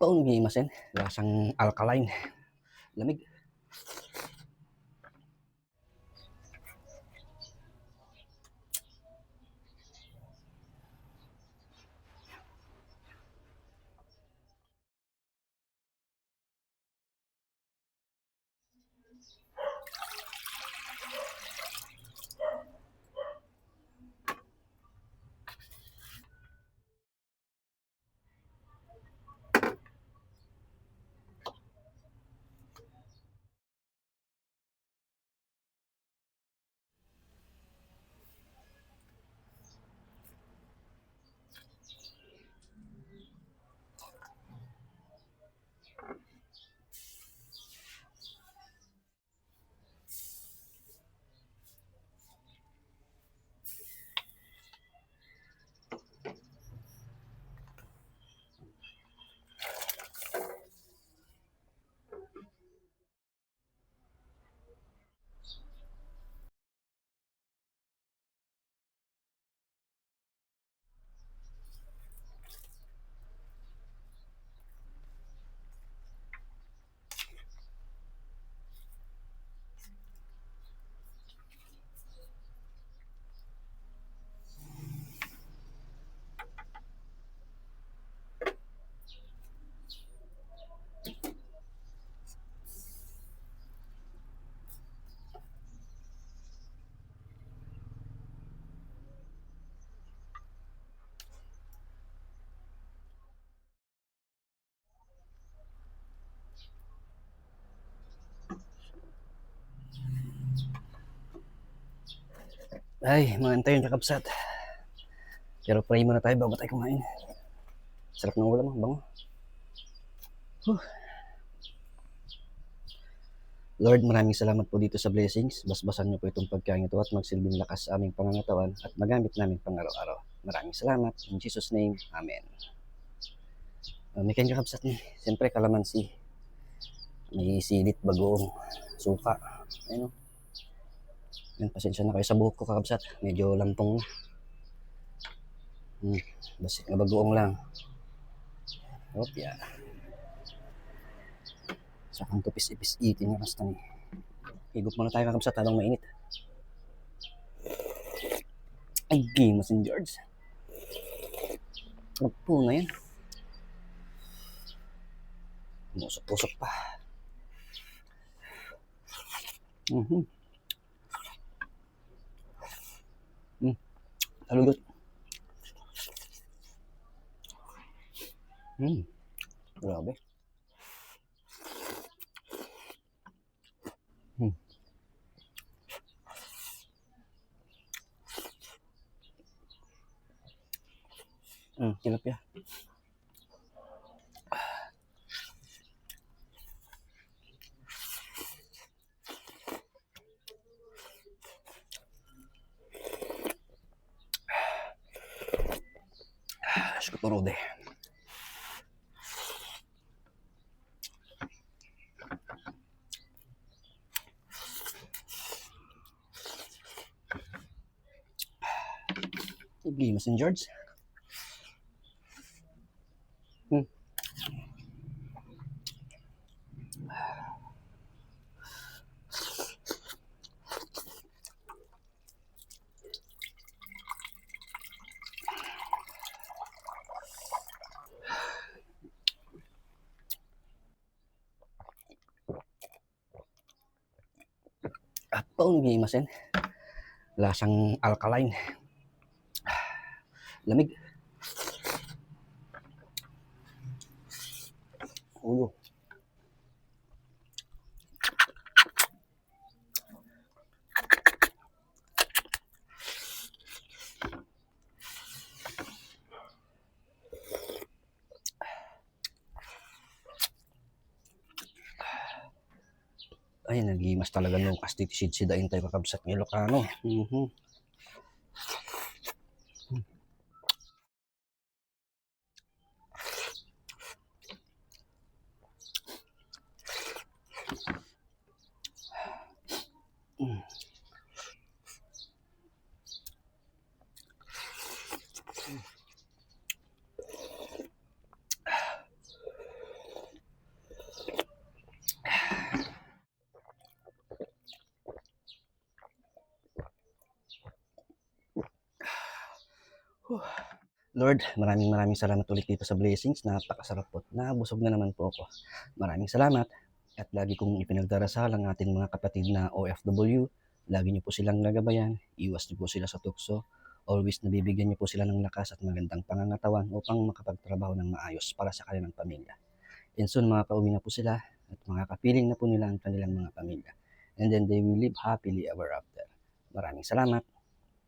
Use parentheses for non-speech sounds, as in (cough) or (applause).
Apaw, gimasin. Lasang alkaline. Lamig. Ay, mga antayin kakabsat. Pero pray muna tayo bago tayo kumain. Sarap ng ulam, ah, bango. Huh. Lord, maraming salamat po dito sa blessings. Basbasan niyo po itong pagkain ito at magsilbing lakas sa aming pangangatawan at magamit namin pang araw-araw. Maraming salamat. In Jesus' name, Amen. Uh, may kanyang kakabsat ni. Siyempre, kalamansi. May silit, bagoong, suka. Ayun, oh. Yan, pasensya na kayo sa buhok ko kakabsat. Medyo lampong na. Hmm, basi nga bagoong lang. Opya. Sa kang tupis-ipis itin nga basta ni. Higop muna tayo kakabsat habang mainit. Ay, game in George. Ano po na yan? Musok-pusok pa. Mhm. Halugot. Hmm. Grabe. Hmm. Hmm, tilapia. Skuturode. Sige, St. George. Hmm. Apaw, gimasin. Lasang alkaline. (sighs) Lamig. Ulo. Ay, nagimas talaga nung astig sidsidain tayo kakabsat ng Ilocano. Mm -hmm. Mm. Lord, maraming maraming salamat ulit dito sa blessings. Napakasarap po. Nabusog na naman po ako. Maraming salamat. At lagi kong ipinagdarasal ang ating mga kapatid na OFW. Lagi niyo po silang nagabayan. Iwas niyo po sila sa tukso. Always nabibigyan niyo po sila ng lakas at magandang pangangatawan upang makapagtrabaho ng maayos para sa kanilang pamilya. And soon makakauwi na po sila at makakapiling na po nila ang kanilang mga pamilya. And then they will live happily ever after. Maraming salamat.